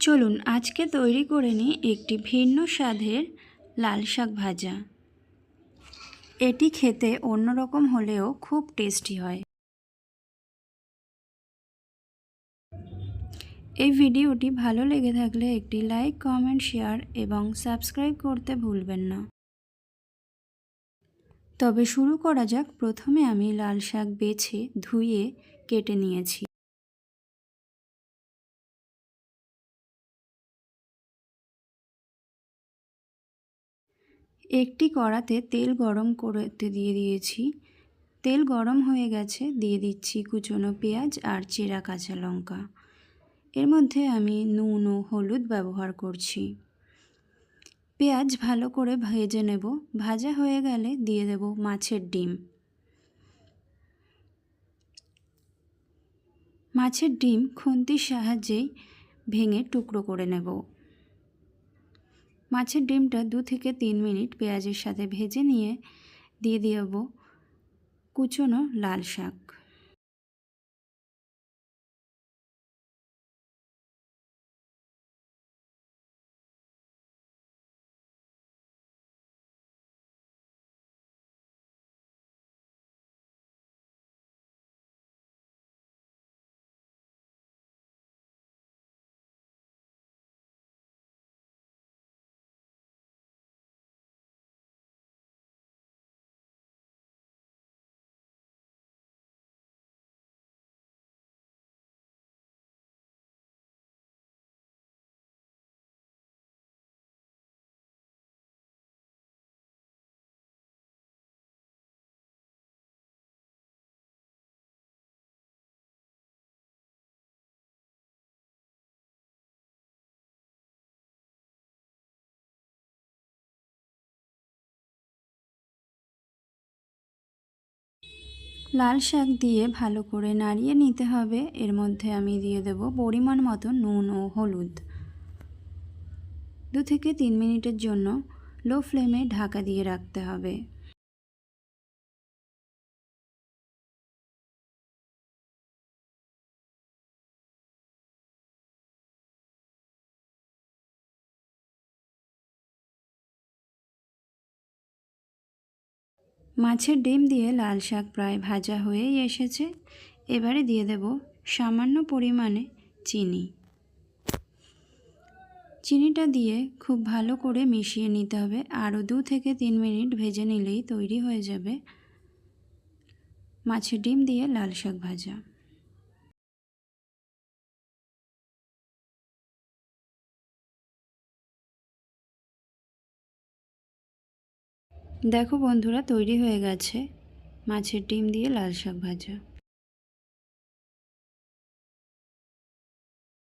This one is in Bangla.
চলুন আজকে তৈরি করে নিই একটি ভিন্ন স্বাদের লাল শাক ভাজা। এটি খেতে অন্যরকম হলেও খুব টেস্টি হয়। এই ভিডিওটি ভালো লেগে থাকলে একটি লাইক, কমেন্ট, শেয়ার এবং সাবস্ক্রাইব করতে ভুলবেন না। তবে শুরু করা যাক। প্রথমে আমি লাল শাক বেছে ধুয়ে কেটে নিয়েছি। একটি কড়াতে তেল গরম করতে দিয়ে দিয়েছি। তেল গরম হয়ে গেছে, দিয়ে দিচ্ছি কুচনো পেঁয়াজ আর চেরা কাঁচা লঙ্কা। এর মধ্যে আমি নুন ও হলুদ ব্যবহার করছি। পেঁয়াজ ভালো করে ভেজে নেব। ভাজা হয়ে গেলে দিয়ে দেব মাছের ডিম। মাছের ডিম খুন্তির সাহায্যেই ভেঙে টুকরো করে নেব। মাছের ডিমটা দু থেকে তিন মিনিট পেঁয়াজের সাথে ভেজে নিয়ে দিয়ে দেব কুচনো লাল শাক। লাল শাক দিয়ে ভালো করে নাড়িয়ে নিতে হবে। এর মধ্যে আমি দিয়ে দেব পরিমাণ মতো নুন ও হলুদ। দু থেকে তিন মিনিটের জন্য লো ফ্লেমে ঢাকা দিয়ে রাখতে হবে। মাছের ডিম দিয়ে লাল শাক প্রায় ভাজা হয়েই এসেছে। এবারে দিয়ে দেব সামান্য পরিমাণে চিনি। চিনিটা দিয়ে খুব ভালো করে মিশিয়ে নিতে হবে। আরও দু থেকে তিন মিনিট ভেজে নিলেই তৈরি হয়ে যাবে মাছের ডিম দিয়ে লাল শাক ভাজা। দেখো বন্ধুরা তৈরি হয়ে গেছে মাছের ডিম দিয়ে লাল শাক ভাজা।